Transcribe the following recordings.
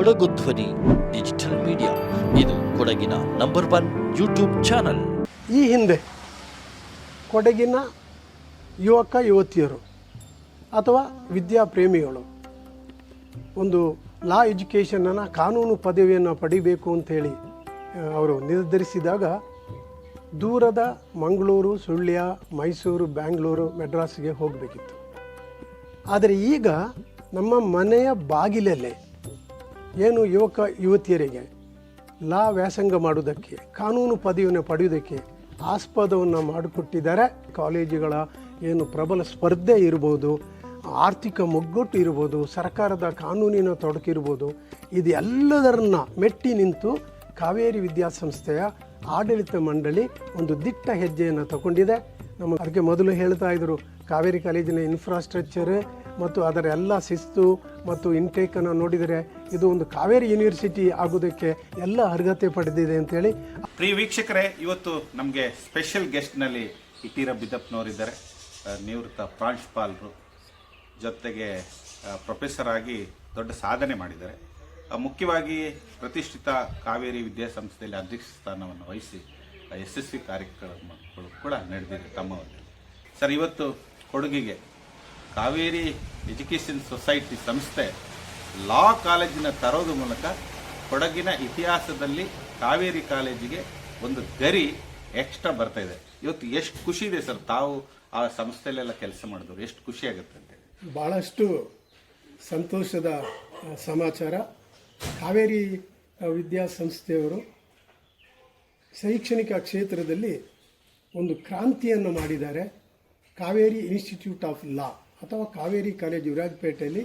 ಕೊಡಗು ಧ್ವನಿ digital media. ಇದು ಕೊಡಗಿನ ನಂಬರ್ ಒನ್ ಯೂಟ್ಯೂಬ್ ಚಾನಲ್. ಈ ಹಿಂದೆ ಕೊಡಗಿನ ಯುವಕ ಯುವತಿಯರು ಅಥವಾ ವಿದ್ಯಾಪ್ರೇಮಿಗಳು ಒಂದು ಲಾ ಎಜುಕೇಷನನ್ನು ಕಾನೂನು ಪದವಿಯನ್ನು ಪಡಿಬೇಕು ಅಂಥೇಳಿ ಆ, ಅವರು ನಿರ್ಧರಿಸಿದಾಗ ದೂರದ ಮಂಗಳೂರು ಸುಳ್ಯ ಮೈಸೂರು ಬ್ಯಾಂಗ್ಳೂರು ಮೆಡ್ರಾಸ್ಗೆ ಹೋಗಬೇಕಿತ್ತು. ಆದರೆ ಈಗ ನಮ್ಮ ಮನೆಯ ಬಾಗಿಲಲ್ಲೇ ಏನು ಯುವಕ ಯುವತಿಯರಿಗೆ ಲಾ ವ್ಯಾಸಂಗ ಮಾಡುವುದಕ್ಕೆ, ಕಾನೂನು ಪದವಿಯನ್ನು ಪಡೆಯುವುದಕ್ಕೆ ಆಸ್ಪದವನ್ನು ಮಾಡಿಕೊಟ್ಟಿದ್ದಾರೆ. ಕಾಲೇಜುಗಳ ಏನು ಪ್ರಬಲ ಸ್ಪರ್ಧೆ ಇರ್ಬೋದು, ಆರ್ಥಿಕ ಮುಗ್ಗಟ್ಟು ಇರ್ಬೋದು, ಸರ್ಕಾರದ ಕಾನೂನಿನ ತೊಡಕಿರ್ಬೋದು ಇದೆಲ್ಲದರನ್ನ ಮೆಟ್ಟಿ ನಿಂತು ಕಾವೇರಿ ವಿದ್ಯಾಸಂಸ್ಥೆಯ ಆಡಳಿತ ಮಂಡಳಿ ಒಂದು ದಿಟ್ಟ ಹೆಜ್ಜೆಯನ್ನು ತಗೊಂಡಿದೆ. ನಮ್ಮ ಅದಕ್ಕೆ ಮೊದಲು ಹೇಳ್ತಾ ಇದ್ದರು ಕಾವೇರಿ ಕಾಲೇಜಿನ ಇನ್ಫ್ರಾಸ್ಟ್ರಕ್ಚರ್ ಮತ್ತು ಅದರ ಎಲ್ಲ ಶಿಸ್ತು ಮತ್ತು ಇಂಟೇಕನ್ನು ನೋಡಿದರೆ ಇದು ಒಂದು ಕಾವೇರಿ ಯೂನಿವರ್ಸಿಟಿ ಆಗೋದಕ್ಕೆ ಎಲ್ಲ ಅರ್ಹತೆ ಪಡೆದಿದೆ ಅಂತೇಳಿ ಪ್ರಿಯ ವೀಕ್ಷಕರೇ, ಇವತ್ತು ನಮಗೆ ಸ್ಪೆಷಲ್ ಗೆಸ್ಟ್ನಲ್ಲಿ ಇಟೀರ ಬಿದ್ದಪ್ಪನವರಿದ್ದಾರೆ ನಿವೃತ್ತ ಪ್ರಾಂಶುಪಾಲರು ಜೊತೆಗೆ ಪ್ರೊಫೆಸರ್ ಆಗಿ ದೊಡ್ಡ ಸಾಧನೆ ಮಾಡಿದ್ದಾರೆ. ಮುಖ್ಯವಾಗಿ ಪ್ರತಿಷ್ಠಿತ ಕಾವೇರಿ ವಿದ್ಯಾಸಂಸ್ಥೆಯಲ್ಲಿ ಅಧ್ಯಕ್ಷ ಸ್ಥಾನವನ್ನು ವಹಿಸಿ ಯಶಸ್ವಿ ಕಾರ್ಯಕ್ರಮಗಳು ಕೂಡ ನಡೆದಿದೆ ತಮ್ಮ ಸರ್, ಇವತ್ತು ಕೊಡಗಿಗೆ ಕಾವೇರಿ ಎಜುಕೇಷನ್ ಸೊಸೈಟಿ ಸಂಸ್ಥೆ ಲಾ ಕಾಲೇಜಿನ ತರೋದು ಮೂಲಕ ಕೊಡಗಿನ ಇತಿಹಾಸದಲ್ಲಿ ಕಾವೇರಿ ಕಾಲೇಜಿಗೆ ಒಂದು ಗರಿ ಎಕ್ಸ್ಟ್ರಾ ಬರ್ತಾ ಇದೆ. ಇವತ್ತು ಎಷ್ಟು ಖುಷಿ ಇದೆ ಸರ್, ತಾವು ಆ ಸಂಸ್ಥೆಯಲ್ಲೆಲ್ಲ ಕೆಲಸ ಮಾಡಿದವರು, ಎಷ್ಟು ಖುಷಿ ಆಗುತ್ತೆ ಭಾಳಷ್ಟು ಸಂತೋಷದ ಸಮಾಚಾರ. ಕಾವೇರಿ ವಿದ್ಯಾಸಂಸ್ಥೆಯವರು ಶೈಕ್ಷಣಿಕ ಕ್ಷೇತ್ರದಲ್ಲಿ ಒಂದು ಕ್ರಾಂತಿಯನ್ನು ಮಾಡಿದ್ದಾರೆ. ಕಾವೇರಿ ಇನ್ಸ್ಟಿಟ್ಯೂಟ್ ಆಫ್ ಲಾ ಅಥವಾ ಕಾವೇರಿ ಕಾಲೇಜ್ ವಿರಾಜಪೇಟೆಯಲ್ಲಿ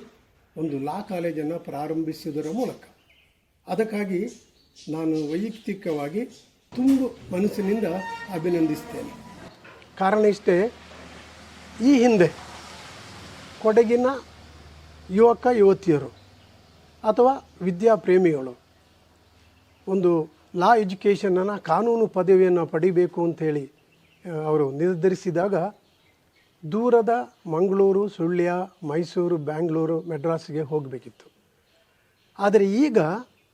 ಒಂದು ಲಾ ಕಾಲೇಜನ್ನು ಪ್ರಾರಂಭಿಸುವುದರ ಮೂಲಕ. ಅದಕ್ಕಾಗಿ ನಾನು ವೈಯಕ್ತಿಕವಾಗಿ ತುಂಬ ಮನಸ್ಸಿನಿಂದ ಅಭಿನಂದಿಸ್ತೇನೆ. ಕಾರಣ ಇಷ್ಟೇ, ಈ ಹಿಂದೆ ಕೊಡಗಿನ ಯುವಕ ಯುವತಿಯರು ಅಥವಾ ವಿದ್ಯಾಪ್ರೇಮಿಗಳು ಒಂದು ಲಾ ಎಜುಕೇಷನನ್ನು ಕಾನೂನು ಪದವಿಯನ್ನು ಪಡಿಬೇಕು ಅಂಥೇಳಿ ಅವರು ನಿರ್ಧರಿಸಿದಾಗ ದೂರದ ಮಂಗಳೂರು, ಸುಳ್ಯ, ಮೈಸೂರು, ಬ್ಯಾಂಗ್ಳೂರು ಮೆಡ್ರಾಸ್ಗೆ ಹೋಗಬೇಕಿತ್ತು. ಆದರೆ ಈಗ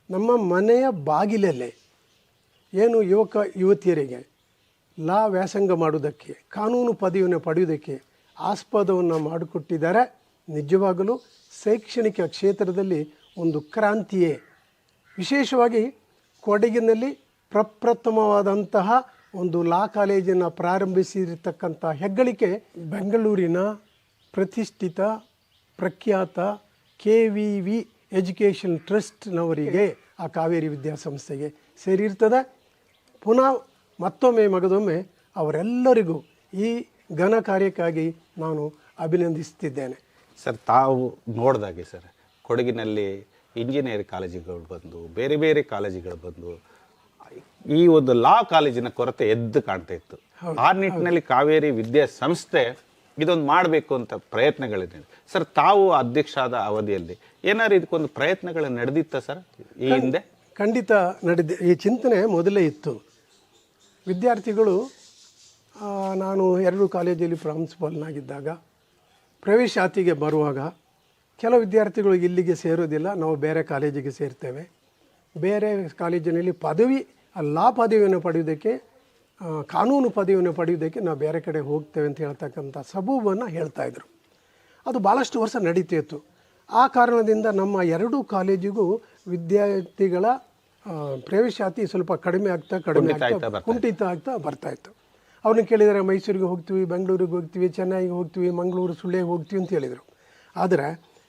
ನಮ್ಮ ಮನೆಯ ಬಾಗಿಲಲ್ಲೇ ಏನು ಯುವಕ, ಯುವತಿಯರಿಗೆ ಲಾ ವ್ಯಾಸಂಗ ಮಾಡುವುದಕ್ಕೆ, ಕಾನೂನು ಪದವಿಯನ್ನು ಪಡೆಯುವುದಕ್ಕೆ ಆಸ್ಪದವನ್ನು ಮಾಡಿಕೊಟ್ಟಿದ್ದಾರೆ. ನಿಜವಾಗಲೂ ಶೈಕ್ಷಣಿಕ ಕ್ಷೇತ್ರದಲ್ಲಿ ಒಂದು ಕ್ರಾಂತಿಯೇ. ವಿಶೇಷವಾಗಿ ಕೊಡಗಿನಲ್ಲಿ ಪ್ರಪ್ರಥಮವಾದಂತಹ ಒಂದು ಲಾ ಕಾಲೇಜನ್ನು ಪ್ರಾರಂಭಿಸಿರ್ತಕ್ಕಂಥ ಹೆಗ್ಗಳಿಕೆ ಬೆಂಗಳೂರಿನ ಪ್ರತಿಷ್ಠಿತ, ಪ್ರಖ್ಯಾತ ಕೆ ವಿ ವಿ ಎಜುಕೇಷನ್ ಟ್ರಸ್ಟ್ನವರಿಗೆ ಆ ಕಾವೇರಿ ವಿದ್ಯಾಸಂಸ್ಥೆಗೆ ಸೇರಿರ್ತದೆ. ಪುನಃ ಮತ್ತೊಮ್ಮೆ ಮಗದೊಮ್ಮೆ ಅವರೆಲ್ಲರಿಗೂ ಈ ಘನ ಕಾರ್ಯಕ್ಕಾಗಿ ನಾನು ಅಭಿನಂದಿಸುತ್ತಿದ್ದೇನೆ. ಸರ್, ತಾವು ನೋಡಿದಾಗೆ ಸರ್, ಕೊಡಗಿನಲ್ಲಿ ಇಂಜಿನಿಯರ್ ಕಾಲೇಜುಗಳು ಬಂದು, ಬೇರೆ ಬೇರೆ ಕಾಲೇಜುಗಳು ಬಂದು ಈ ಒಂದು ಲಾ ಕಾಲೇಜಿನ ಕೊರತೆ ಎದ್ದು ಕಾಣ್ತಾ ಇತ್ತು. ಆ ನಿಟ್ಟಿನಲ್ಲಿ ಕಾವೇರಿ ವಿದ್ಯಾ ಸಂಸ್ಥೆ ಇದೊಂದು ಮಾಡಬೇಕು ಅಂತ ಪ್ರಯತ್ನಗಳಿದೆ. ಸರ್ ತಾವು ಅಧ್ಯಕ್ಷ ಆದ ಅವಧಿಯಲ್ಲಿ ಏನಾದ್ರು ಇದಕ್ಕೊಂದು ಪ್ರಯತ್ನಗಳು ನಡೆದಿತ್ತ ಸರ್ ಈ ಹಿಂದೆ? ಖಂಡಿತ ನಡೆದ ಈ ಚಿಂತನೆ ಮೊದಲೇ ಇತ್ತು. ವಿದ್ಯಾರ್ಥಿಗಳು ನಾನು ಎರಡು ಕಾಲೇಜಲ್ಲಿ ಪ್ರಾಂಶುಪಾಲನಾಗಿದ್ದಾಗ ಪ್ರವೇಶಾತಿಗೆ ಬರುವಾಗ ಕೆಲವು ವಿದ್ಯಾರ್ಥಿಗಳು ಇಲ್ಲಿಗೆ ಸೇರೋದಿಲ್ಲ ನಾವು ಬೇರೆ ಕಾಲೇಜಿಗೆ ಸೇರ್ತೇವೆ. ಬೇರೆ ಕಾಲೇಜಿನಲ್ಲಿ ಪದವಿ ಲಾ ಪದವಿಯನ್ನು ಪಡೆಯೋದಕ್ಕೆ ಕಾನೂನು ಪದವಿಯನ್ನು ಪಡೆಯೋದಕ್ಕೆ ನಾವು ಬೇರೆ ಕಡೆ ಹೋಗ್ತೇವೆ ಅಂತ ಹೇಳ್ತಕ್ಕಂಥ ಸಬೂಬನ್ನು ಹೇಳ್ತಾಯಿದ್ರು ಅದು ಭಾಳಷ್ಟು ವರ್ಷ ನಡೀತಿತ್ತು. ಆ ಕಾರಣದಿಂದ ನಮ್ಮ ಎರಡೂ ಕಾಲೇಜಿಗೂ ವಿದ್ಯಾರ್ಥಿಗಳ ಪ್ರವೇಶಾತಿ ಸ್ವಲ್ಪ ಕಡಿಮೆ ಆಗ್ತಾ ಕಡಿಮೆ ಆಗ್ತಾ ಕುಂಠಿತ ಆಗ್ತಾ ಬರ್ತಾ ಇತ್ತು. ಅವ್ರನ್ನ ಕೇಳಿದರೆ ಮೈಸೂರಿಗೆ ಹೋಗ್ತೀವಿ ಬೆಂಗಳೂರಿಗೆ ಹೋಗ್ತೀವಿ ಚೆನ್ನೈಗೆ ಹೋಗ್ತೀವಿ ಮಂಗಳೂರು ಸುಳ್ಳಿಗೆ ಹೋಗ್ತೀವಿ ಅಂತ ಹೇಳಿದರು. ಆದರೆ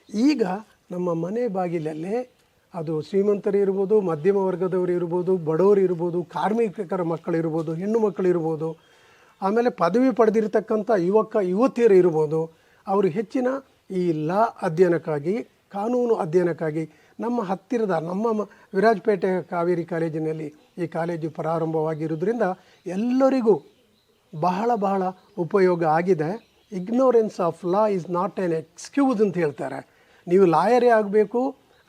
ಈಗ ನಮ್ಮ ಮನೆ ಬಾಗಿಲಲ್ಲೇ ಅದು ಶ್ರೀಮಂತರು ಇರ್ಬೋದು, ಮಧ್ಯಮ ವರ್ಗದವರು ಇರ್ಬೋದು, ಬಡವರು ಇರ್ಬೋದು, ಕಾರ್ಮಿಕರ ಮಕ್ಕಳಿರ್ಬೋದು ಹೆಣ್ಣು ಮಕ್ಕಳಿರ್ಬೋದು ಆಮೇಲೆ ಪದವಿ ಪಡೆದಿರತಕ್ಕಂಥ ಯುವಕ, ಯುವತಿಯರು ಇರ್ಬೋದು, ಅವರು ಹೆಚ್ಚಿನ ಈ ಲಾ ಅಧ್ಯಯನಕ್ಕಾಗಿ, ಕಾನೂನು ಅಧ್ಯಯನಕ್ಕಾಗಿ ನಮ್ಮ ಹತ್ತಿರದ, ನಮ್ಮ ವಿರಾಜಪೇಟೆ ಕಾವೇರಿ ಕಾಲೇಜಿನಲ್ಲಿ ಈ ಕಾಲೇಜು ಪ್ರಾರಂಭವಾಗಿರೋದ್ರಿಂದ ಎಲ್ಲರಿಗೂ ಬಹಳ ಬಹಳ ಉಪಯೋಗ ಆಗಿದೆ. Ignorance of law is not an excuse ಅಂತ ಹೇಳ್ತಾರೆ. ನೀವು ಲಾಯರೇ ಆಗಬೇಕು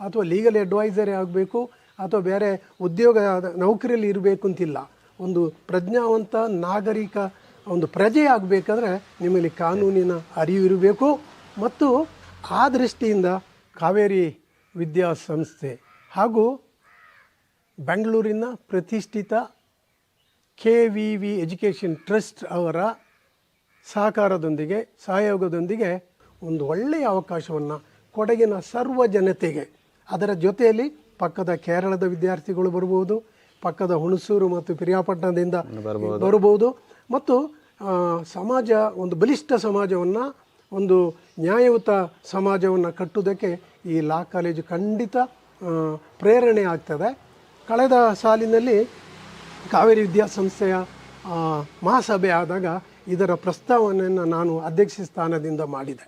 ಅಥವಾ ಲೀಗಲ್ ಅಡ್ವೈಸರೇ ಆಗಬೇಕು ಅಥವಾ ಬೇರೆ ಉದ್ಯೋಗ ನೌಕರಿಯಲ್ಲಿ ಇರಬೇಕು ಅಂತಿಲ್ಲ. ಒಂದು ಪ್ರಜ್ಞಾವಂತ ನಾಗರಿಕ ಒಂದು ಪ್ರಜೆ ಆಗಬೇಕಾದ್ರೆ ನಿಮ್ಮಲ್ಲಿ ಕಾನೂನಿನ ಅರಿವು ಇರಬೇಕು ಮತ್ತು ಆ ದೃಷ್ಟಿಯಿಂದ ಕಾವೇರಿ ವಿದ್ಯಾಸಂಸ್ಥೆ ಹಾಗೂ ಬೆಂಗಳೂರಿನ ಪ್ರತಿಷ್ಠಿತ K V V education trust ಅವರ ಸಹಕಾರದೊಂದಿಗೆ, ಸಹಯೋಗದೊಂದಿಗೆ ಒಂದು ಒಳ್ಳೆಯ ಅವಕಾಶವನ್ನು ಕೊಡಗಿನ ಸರ್ವ ಜನತೆಗೆ ಅದರ ಜೊತೆಯಲ್ಲಿ ಪಕ್ಕದ ಕೇರಳದ ವಿದ್ಯಾರ್ಥಿಗಳು ಬರಬಹುದು ಪಕ್ಕದ ಹುಣಸೂರು ಮತ್ತು ಪಿರಿಯಾಪಟ್ಟಣದಿಂದ ಬರಬಹುದು ಮತ್ತು ಸಮಾಜ ಒಂದು ಬಲಿಷ್ಠ ಸಮಾಜವನ್ನು ಒಂದು ನ್ಯಾಯಯುತ ಸಮಾಜವನ್ನು ಕಟ್ಟುವುದಕ್ಕೆ ಈ ಲಾ ಕಾಲೇಜು ಖಂಡಿತ ಪ್ರೇರಣೆ ಆಗ್ತದೆ. ಕಳೆದ ಸಾಲಿನಲ್ಲಿ ಕಾವೇರಿ ವಿದ್ಯಾಸಂಸ್ಥೆಯ ಮಹಾಸಭೆ ಆದಾಗ ಇದರ ಪ್ರಸ್ತಾವನೆಯನ್ನು ನಾನು ಅಧ್ಯಕ್ಷ ಸ್ಥಾನದಿಂದ ಮಾಡಿದೆ.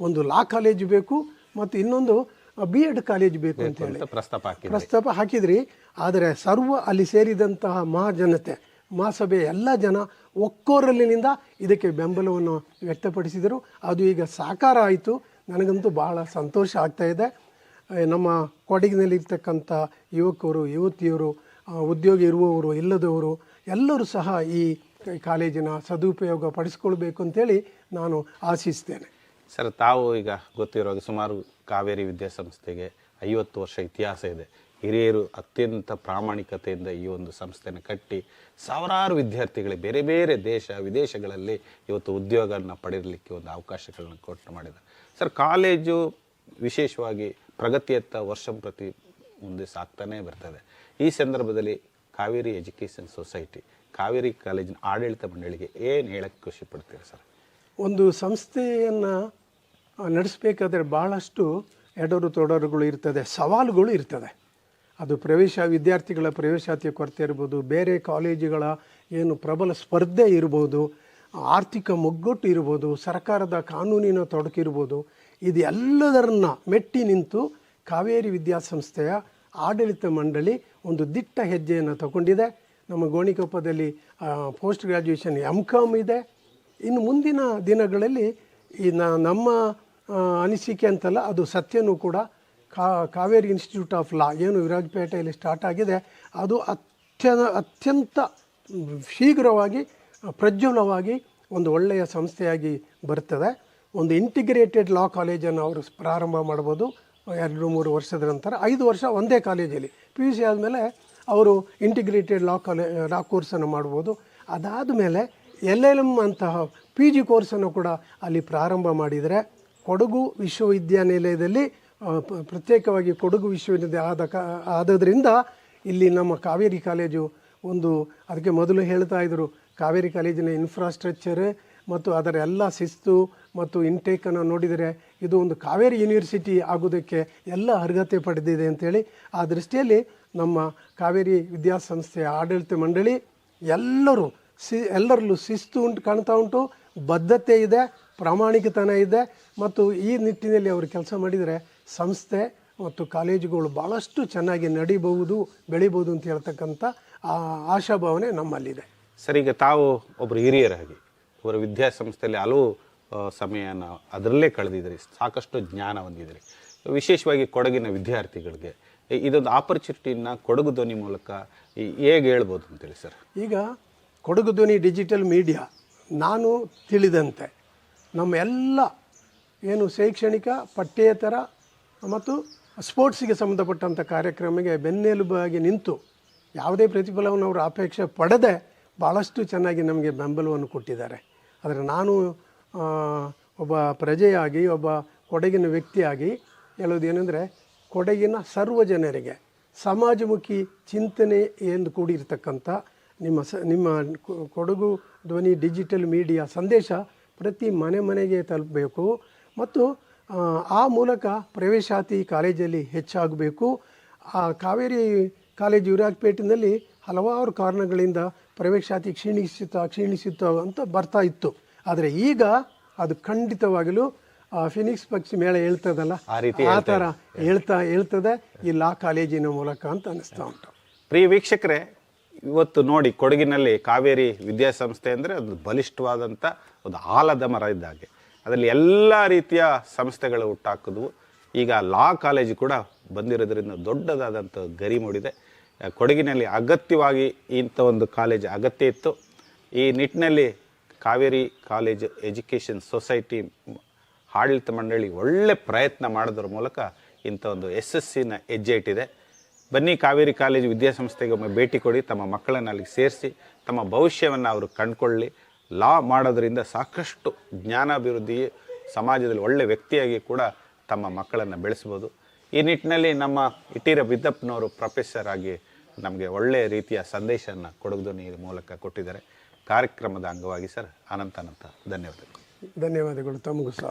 ಒಂದು ಲಾ ಕಾಲೇಜು ಬೇಕು ಮತ್ತು ಇನ್ನೊಂದು ಬಿ ಎಡ್ ಕಾಲೇಜ್ ಬೇಕು ಅಂತ ಹೇಳಿ ಪ್ರಸ್ತಾಪ ಪ್ರಸ್ತಾಪ ಹಾಕಿದ್ರಿ. ಆದರೆ ಸರ್ವ ಅಲ್ಲಿ ಸೇರಿದಂತಹ ಮಹಾಜನತೆ ಮಹಾಸಭೆ ಎಲ್ಲ ಜನ ಒಕ್ಕೋರಲ್ಲಿನಿಂದ ಇದಕ್ಕೆ ಬೆಂಬಲವನ್ನು ವ್ಯಕ್ತಪಡಿಸಿದರು. ಅದು ಈಗ ಸಾಕಾರ ಆಯಿತು. ನನಗಂತೂ ಬಹಳ ಸಂತೋಷ ಆಗ್ತಾ ಇದೆ. ನಮ್ಮ ಕೊಡಗಿನಲ್ಲಿರ್ತಕ್ಕಂಥ ಯುವಕರು ಯುವತಿಯರು ಉದ್ಯೋಗ ಇರುವವರು ಇಲ್ಲದವರು ಎಲ್ಲರೂ ಸಹ ಈ ಕಾಲೇಜಿನ ಸದುಪಯೋಗ ಪಡಿಸ್ಕೊಳ್ಬೇಕು ಅಂತೇಳಿ ನಾನು ಆಶಿಸ್ತೇನೆ. ಸರ್, ತಾವು ಈಗ ಗೊತ್ತಿರೋ ಹಾಗೆ ಸುಮಾರು ಕಾವೇರಿ ವಿದ್ಯಾಸಂಸ್ಥೆಗೆ ಐವತ್ತು ವರ್ಷ ಇತಿಹಾಸ ಇದೆ. ಹಿರಿಯರು ಅತ್ಯಂತ ಪ್ರಾಮಾಣಿಕತೆಯಿಂದ ಈ ಒಂದು ಸಂಸ್ಥೆನ ಕಟ್ಟಿ ಸಾವಿರಾರು ವಿದ್ಯಾರ್ಥಿಗಳಿಗೆ ಬೇರೆ ಬೇರೆ ದೇಶ, ವಿದೇಶಗಳಲ್ಲಿ ಇವತ್ತು ಉದ್ಯೋಗವನ್ನು ಪಡೆಯಲಿಕ್ಕೆ ಒಂದು ಅವಕಾಶಗಳನ್ನು ಕೊಟ್ಟು ಮಾಡಿದ್ದಾರೆ ಸರ್, ಕಾಲೇಜು ವಿಶೇಷವಾಗಿ ಪ್ರಗತಿಯತ್ತ ವರ್ಷ ಪ್ರತಿ ಮುಂದೆ ಸಾಕ್ತಾನೇ ಬರ್ತದೆ. ಈ ಸಂದರ್ಭದಲ್ಲಿ ಕಾವೇರಿ ಎಜುಕೇಷನ್ ಸೊಸೈಟಿ, ಕಾವೇರಿ ಕಾಲೇಜಿನ ಆಡಳಿತ ಮಂಡಳಿಗೆ ಏನು ಹೇಳಕ್ಕೆ ಖುಷಿ ಪಡ್ತೀರಾ ಸರ್? ಒಂದು ಸಂಸ್ಥೆಯನ್ನು ನಡೆಸಬೇಕಾದ್ರೆ ಭಾಳಷ್ಟು ಎಡರು ತೊಡರುಗಳು ಇರ್ತದೆ, ಸವಾಲುಗಳು ಇರ್ತದೆ. ಅದು ಪ್ರವೇಶ, ವಿದ್ಯಾರ್ಥಿಗಳ ಪ್ರವೇಶಾತಿಯ ಕೊರತೆ ಇರ್ಬೋದು, ಬೇರೆ ಕಾಲೇಜುಗಳ ಏನು ಪ್ರಬಲ ಸ್ಪರ್ಧೆ ಇರ್ಬೋದು, ಆರ್ಥಿಕ ಮುಗ್ಗಟ್ಟು ಇರ್ಬೋದು, ಸರ್ಕಾರದ ಕಾನೂನಿನ ತೊಡಕಿರ್ಬೋದು ಇದು ಎಲ್ಲದರನ್ನ ಮೆಟ್ಟಿ ನಿಂತು ಕಾವೇರಿ ವಿದ್ಯಾಸಂಸ್ಥೆಯ ಆಡಳಿತ ಮಂಡಳಿ ಒಂದು ದಿಟ್ಟ ಹೆಜ್ಜೆಯನ್ನು ತಗೊಂಡಿದೆ. ನಮ್ಮ ಗೋಣಿಕೊಪ್ಪದಲ್ಲಿ ಪೋಸ್ಟ್ ಗ್ರ್ಯಾಜುಯೇಷನ್ ಎಂ ಕಾಮ್ ಇದೆ. ಇನ್ನು ಮುಂದಿನ ದಿನಗಳಲ್ಲಿ ಈ ನಮ್ಮ ಅನಿಸಿಕೆ ಅಂತಲ್ಲ, ಅದು ಸತ್ಯನೂ ಕೂಡ ಕಾವೇರಿ ಇನ್ಸ್ಟಿಟ್ಯೂಟ್ ಆಫ್ ಲಾ ಏನು ವಿರಾಜಪೇಟೆಯಲ್ಲಿ ಸ್ಟಾರ್ಟ್ ಆಗಿದೆ, ಅದು ಅತ್ಯ ಅತ್ಯಂತ ಶೀಘ್ರವಾಗಿ, ಪ್ರಜ್ವಲವಾಗಿ ಒಂದು ಒಳ್ಳೆಯ ಸಂಸ್ಥೆಯಾಗಿ ಬರ್ತದೆ. ಒಂದು ಇಂಟಿಗ್ರೇಟೆಡ್ ಲಾ ಕಾಲೇಜನ್ನು ಅವರು ಪ್ರಾರಂಭ ಮಾಡ್ಬೋದು, ಎರಡು ಮೂರು ವರ್ಷದ ನಂತರ, ಐದು ವರ್ಷ ಒಂದೇ ಕಾಲೇಜಲ್ಲಿ ಪಿ ಯು ಸಿ ಆದಮೇಲೆ ಅವರು ಇಂಟಿಗ್ರೇಟೆಡ್ ಲಾ ಕಾಲೇ ಲಾ ಕೋರ್ಸನ್ನು ಮಾಡ್ಬೋದು. ಅದಾದ ಮೇಲೆ ಎಲ್ ಎಲ್ ಎಂ ಅಂತಹ ಪಿ ಜಿ ಕೋರ್ಸನ್ನು ಕೂಡ ಅಲ್ಲಿ ಪ್ರಾರಂಭ ಮಾಡಿದರೆ ಕೊಡಗು ವಿಶ್ವವಿದ್ಯಾನಿಲಯದಲ್ಲಿ ಪ್ರತ್ಯೇಕವಾಗಿ ಕೊಡಗು ವಿಶ್ವವಿದ್ಯಾಲಯ ಆದ ಕ, ಆದ್ದರಿಂದ ಇಲ್ಲಿ ನಮ್ಮ ಕಾವೇರಿ ಕಾಲೇಜು ಒಂದು ಅದಕ್ಕೆ ಮೊದಲು ಹೇಳ್ತಾ ಇದ್ದರು ಕಾವೇರಿ ಕಾಲೇಜಿನ ಇನ್ಫ್ರಾಸ್ಟ್ರಕ್ಚರ್ ಮತ್ತು ಅದರ ಎಲ್ಲ ಶಿಸ್ತು ಮತ್ತು ಇನ್ಟೇಕನ್ನು ನೋಡಿದರೆ ಇದು ಒಂದು ಕಾವೇರಿ ಯೂನಿವರ್ಸಿಟಿ ಆಗೋದಕ್ಕೆ ಎಲ್ಲ ಅರ್ಹತೆ ಪಡೆದಿದೆ ಅಂತೇಳಿ ಆ ದೃಷ್ಟಿಯಲ್ಲಿ ನಮ್ಮ ಕಾವೇರಿ ವಿದ್ಯಾಸಂಸ್ಥೆಯ ಆಡಳಿತ ಮಂಡಳಿ ಎಲ್ಲರೂ ಸಿ ಎಲ್ಲರಲ್ಲೂ ಶಿಸ್ತು ಉಂಟು ಕಾಣ್ತಾ ಉಂಟು. ಬದ್ಧತೆ ಇದೆ ಪ್ರಾಮಾಣಿಕತನ ಇದೆ. ಮತ್ತು ಈ ನಿಟ್ಟಿನಲ್ಲಿ ಅವರು ಕೆಲಸ ಮಾಡಿದರೆ ಸಂಸ್ಥೆ ಮತ್ತು ಕಾಲೇಜುಗಳು ಭಾಳಷ್ಟು ಚೆನ್ನಾಗಿ ನಡಿಬಹುದು ಬೆಳಿಬೋದು ಅಂತ ಹೇಳ್ತಕ್ಕಂಥ ಆ ಆಶಾಭಾವನೆ ನಮ್ಮಲ್ಲಿದೆ. ಸರ್ ಈಗ ತಾವು ಒಬ್ಬರು ಹಿರಿಯರಾಗಿ ಅವರ ವಿದ್ಯಾಸಂಸ್ಥೆಯಲ್ಲಿ ಹಲವು ಸಮಯನ ಅದರಲ್ಲೇ ಕಳೆದಿದ್ದೀರಿ ಸಾಕಷ್ಟು ಜ್ಞಾನ ಹೊಂದಿದ್ದೀರಿ. ವಿಶೇಷವಾಗಿ ಕೊಡಗಿನ ವಿದ್ಯಾರ್ಥಿಗಳಿಗೆ ಇದೊಂದು ಆಪರ್ಚುನಿಟಿನ ಕೊಡಗು ಧ್ವನಿ ಮೂಲಕ ಹೇಗೆ ಹೇಳ್ಬೋದು ಅಂತೇಳಿ ಸರ್? ಈಗ ಕೊಡಗು ಧ್ವನಿ ಡಿಜಿಟಲ್ ಮೀಡಿಯಾ, ನಾನು ತಿಳಿದಂತೆ ನಮ್ಮ ಎಲ್ಲ ಏನು ಶೈಕ್ಷಣಿಕ, ಪಠ್ಯೇತರ ಮತ್ತು ಸ್ಪೋರ್ಟ್ಸಿಗೆ ಸಂಬಂಧಪಟ್ಟಂಥ ಕಾರ್ಯಕ್ರಮಕ್ಕೆ ಬೆನ್ನೆಲುಬಾಗಿ ನಿಂತು ಯಾವುದೇ ಪ್ರತಿಫಲವನ್ನು ಅವರು ಅಪೇಕ್ಷೆ ಪಡದೆ ಭಾಳಷ್ಟು ಚೆನ್ನಾಗಿ ನಮಗೆ ಬೆಂಬಲವನ್ನು ಕೊಟ್ಟಿದ್ದಾರೆ. ಆದರೆ ನಾನು ಒಬ್ಬ ಪ್ರಜೆಯಾಗಿ, ಒಬ್ಬ ಕೊಡಗಿನ ವ್ಯಕ್ತಿಯಾಗಿ ಹೇಳೋದೇನೆಂದರೆ ಕೊಡಗಿನ ಸರ್ವ ಜನರಿಗೆ ಸಮಾಜಮುಖಿ ಚಿಂತನೆ ಎಂದು ಕೂಡಿರ್ತಕ್ಕಂಥ ನಿಮ್ಮ ಸ ನಿಮ್ಮ ಕೊಡಗು ಧ್ವನಿ ಡಿಜಿಟಲ್ ಮೀಡಿಯಾ ಸಂದೇಶ ಪ್ರತಿ ಮನೆ ಮನೆಗೆ ತಲುಪಬೇಕು ಮತ್ತು ಆ, ಮೂಲಕ ಪ್ರವೇಶಾತಿ ಕಾಲೇಜಲ್ಲಿ ಹೆಚ್ಚಾಗಬೇಕು. ಆ ಕಾವೇರಿ ಕಾಲೇಜು ವಿರಾಜಪೇಟೆನಲ್ಲಿ ಹಲವಾರು ಕಾರಣಗಳಿಂದ ಪ್ರವೇಶಾತಿ ಕ್ಷೀಣಿಸುತ್ತಾ ಕ್ಷೀಣಿಸುತ್ತಾ ಅಂತ ಬರ್ತಾ ಇತ್ತು. ಆದರೆ ಈಗ ಅದು ಖಂಡಿತವಾಗಲೂ ಫಿನಿಕ್ಸ್ ಪಕ್ಷಿ ಮೇಳ ಹೇಳ್ತದಲ್ಲ? ಆ ಥರ ಹೇಳ್ತಾ ಹೇಳ್ತದೆ. ಈ ಲಾ ಕಾಲೇಜಿನ ಮೂಲಕ ಅಂತ ಅನಿಸ್ತಾ ಉಂಟು. ಪ್ರಿಯ ವೀಕ್ಷಕರೇ ಇವತ್ತು ನೋಡಿ ಕೊಡಗಿನಲ್ಲಿ ಕಾವೇರಿ ವಿದ್ಯಾಸಂಸ್ಥೆ ಅಂದರೆ ಒಂದು ಬಲಿಷ್ಠವಾದಂಥ ಒಂದು ಆಲದ ಮರ ಇದ್ದಾಗೆ ಅದರಲ್ಲಿ ಎಲ್ಲ ರೀತಿಯ ಸಂಸ್ಥೆಗಳು ಹುಟ್ಟಾಕಿದ್ವು. ಈಗ ಲಾ ಕಾಲೇಜು ಕೂಡ ಬಂದಿರೋದ್ರಿಂದ ದೊಡ್ಡದಾದಂಥ ಗರಿ ಮೂಡಿದೆ ಕೊಡಗಿನಲ್ಲಿ ಅಗತ್ಯವಾಗಿ ಇಂಥ ಒಂದು ಕಾಲೇಜ್ ಅಗತ್ಯ ಇತ್ತು. ಈ ನಿಟ್ಟಿನಲ್ಲಿ ಕಾವೇರಿ ಕಾಲೇಜ್ ಎಜುಕೇಷನ್ ಸೊಸೈಟಿ ಆಡಳಿತ ಮಂಡಳಿ ಒಳ್ಳೆ ಪ್ರಯತ್ನ ಮಾಡೋದ್ರ ಮೂಲಕ ಇಂಥ ಒಂದು ಯಶಸ್ಸಿನ ಹೆಜ್ಜೆ ಇಟ್ಟಿದೆ. ಬನ್ನಿ ಕಾವೇರಿ ಕಾಲೇಜು ವಿದ್ಯಾಸಂಸ್ಥೆಗೆ ಒಮ್ಮೆ ಭೇಟಿ ಕೊಡಿ, ತಮ್ಮ ಮಕ್ಕಳನ್ನು ಅಲ್ಲಿಗೆ ಸೇರಿಸಿ, ತಮ್ಮ ಭವಿಷ್ಯವನ್ನು ಅವರು ಕಂಡುಕೊಳ್ಳಿ. ಲಾ ಮಾಡೋದರಿಂದ ಸಾಕಷ್ಟು ಜ್ಞಾನಾಭಿವೃದ್ಧಿ, ಸಮಾಜದಲ್ಲಿ ಒಳ್ಳೆ ವ್ಯಕ್ತಿಯಾಗಿ ಕೂಡ ತಮ್ಮ ಮಕ್ಕಳನ್ನು ಬೆಳೆಸ್ಬೋದು. ಈ ನಿಟ್ಟಿನಲ್ಲಿ ನಮ್ಮ ಇಟೀರ ಬಿದ್ದಪ್ಪನವರು ಪ್ರೊಫೆಸರ್ ಆಗಿ ನಮಗೆ ಒಳ್ಳೆಯ ರೀತಿಯ ಸಂದೇಶವನ್ನು ಕೊಡುಗು ನೀರು ಮೂಲಕ ಕೊಟ್ಟಿದ್ದಾರೆ. ಕಾರ್ಯಕ್ರಮದ ಅಂಗವಾಗಿ ಸರ್, ಅನಂತ ಅನಂತ ಧನ್ಯವಾದಗಳು. ಧನ್ಯವಾದಗಳು, ತಮಗೂ ಸಹ.